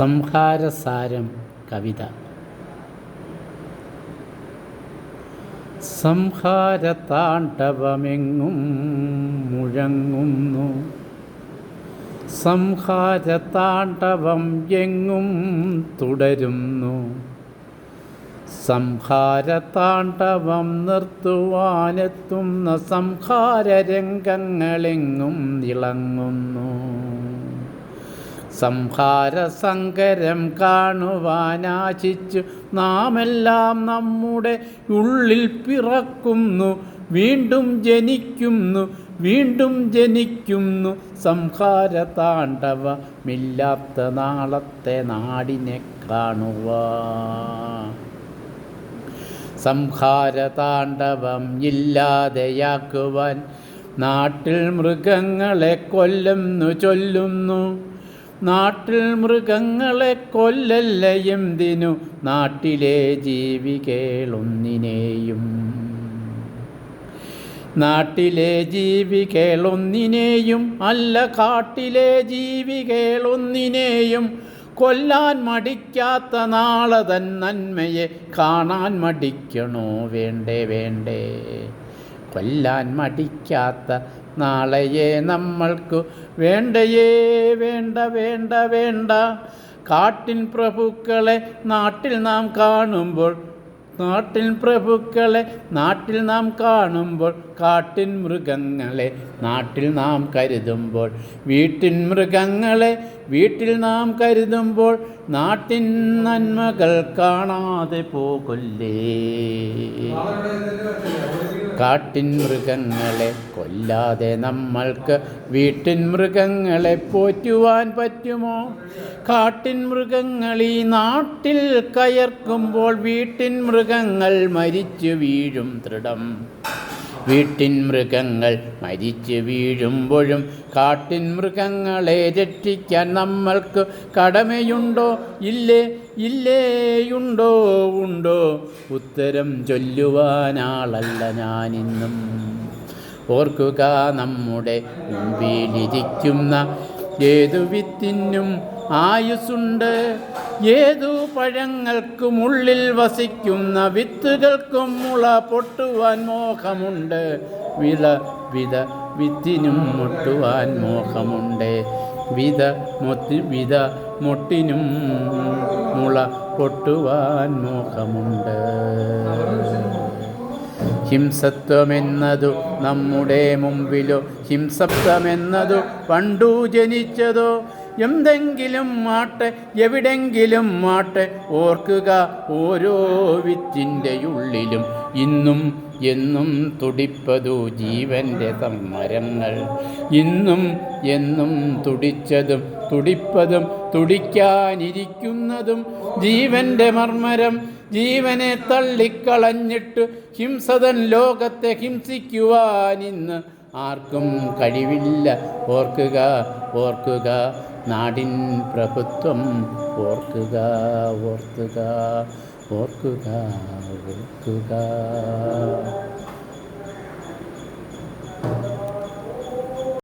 സംഹാരസാരം കവിത. സംഹാരതാണ്ഡവമെങ്ങും മുഴങ്ങുന്നു. സംഹാരതാണ്ഡവം എങ്ങും തുടരുന്നു. സംഹാരതാണ്ഡവം നിർത്തുവാനെത്തുന്ന സംഹാരരംഗങ്ങളെങ്ങും ഇളങ്ങുന്നു സംഹാരസങ്കരം കാണുവാനാശിച്ചു നാമെല്ലാം നമ്മുടെ ഉള്ളിൽ പിറക്കുന്നു വീണ്ടും ജനിക്കുന്നു വീണ്ടും ജനിക്കുന്നു. സംഹാര താണ്ഡവമില്ലാത്ത നാളത്തെ നാടിനെ കാണുക സംഹാര താണ്ഡവം ഇല്ലാതെയാക്കുവാൻ നാട്ടിൽ മൃഗങ്ങളെ കൊല്ലുന്നു ചൊല്ലുന്നു. നാട്ടിൽ മൃഗങ്ങളെ കൊല്ലല്ല എന്തിനു നാട്ടിലെ ജീവികളൊന്നിനെയും. നാട്ടിലെ ജീവികളൊന്നിനെയും അല്ല കാട്ടിലെ ജീവികളൊന്നിനെയും. കൊല്ലാൻ മടിക്കാത്ത നാളെ തൻ നന്മയെ കാണാൻ മടിക്കണോ? വേണ്ടേ വേണ്ടേ. കൊല്ലാൻ മടിക്കാത്ത നാളെയെ നമ്മൾക്കു വേണ്ടയേ വേണ്ട വേണ്ട വേണ്ട. കാട്ടിൻ പ്രഭുക്കളെ നാട്ടിൽ നാം കാണുമ്പോൾ നാട്ടിൻ പ്രഭുക്കളെ നാട്ടിൽ നാം കാണുമ്പോൾ കാട്ടിൻ മൃഗങ്ങളെ നാട്ടിൽ നാം കരുതുമ്പോൾ വീട്ടിൻ മൃഗങ്ങളെ വീട്ടിൽ നാം കരുതുമ്പോൾ നാട്ടിൻ നന്മകൾ കാണാതെ പോകൊല്ലേ. കാട്ടിൻ മൃഗങ്ങളെ കൊല്ലാതെ നമ്മൾക്ക് വീട്ടിൻ മൃഗങ്ങളെ പോറ്റുവാൻ പറ്റുമോ? കാട്ടിൻ മൃഗങ്ങൾ ഈ നാട്ടിൽ കയർക്കുമ്പോൾ വീട്ടിൻ മൃഗങ്ങൾ മരിച്ചു വീഴും ദൃഢം. വീട്ടിൻ മൃഗങ്ങൾ മരിച്ചു വീഴുമ്പോഴും കാട്ടിൻ മൃഗങ്ങളെ രക്ഷിക്കാൻ നമ്മൾക്ക് കടമയുണ്ടോ? ഇല്ലേ ഇല്ലേയുണ്ടോ ഉണ്ടോ ഉത്തരം ചൊല്ലുവാനാളല്ല ഞാനിന്നും. ഓർക്കുക നമ്മുടെ മുമ്പിലിരിക്കുന്ന ഏതു വിത്തിനും ആയുസുണ്ട് ഏതു പഴങ്ങൾക്കും ഉള്ളിൽ വസിക്കുന്ന വിത്തുകൾക്കും മുള പൊട്ടുവാൻ മോഹമുണ്ട്. വിത വിത വിത്തിനും മുട്ടുവാൻ മോഹമുണ്ട്. വിത മൊത്തി വിത മുട്ടിനും മുള പൊട്ടുവാൻ മോഹമുണ്ട്. ഹിംസത്വമെന്നതു നമ്മുടെ മുമ്പിലോ ഹിംസത്വമെന്നതു പണ്ടു ജനിച്ചതോ എന്തെങ്കിലും മാട്ടെ എവിടെങ്കിലും മാട്ടെ ഓർക്കുക ഓരോ വിത്തിന്റെ ഉള്ളിലും. ഇന്നും എന്നും തുടിപ്പതു ജീവന്റെ സമ്മരങ്ങൾ ഇന്നും എന്നും തുടിച്ചതും തുടിപ്പതും തുടിക്കാനിരിക്കുന്നതും ജീവന്റെ മർമ്മരം. ജീവനെ തള്ളിക്കളഞ്ഞിട്ട് ഹിംസതൻ ലോകത്തെ ഹിംസിക്കുവാനിന്ന് ആർക്കും കഴിവില്ല. ഓർക്കുക ഓർക്കുക. നാടിൻ പ്രഭുത്വം ഓർക്കുക ഓർക്കുക. ഓർക്കുക ഓർക്കുക.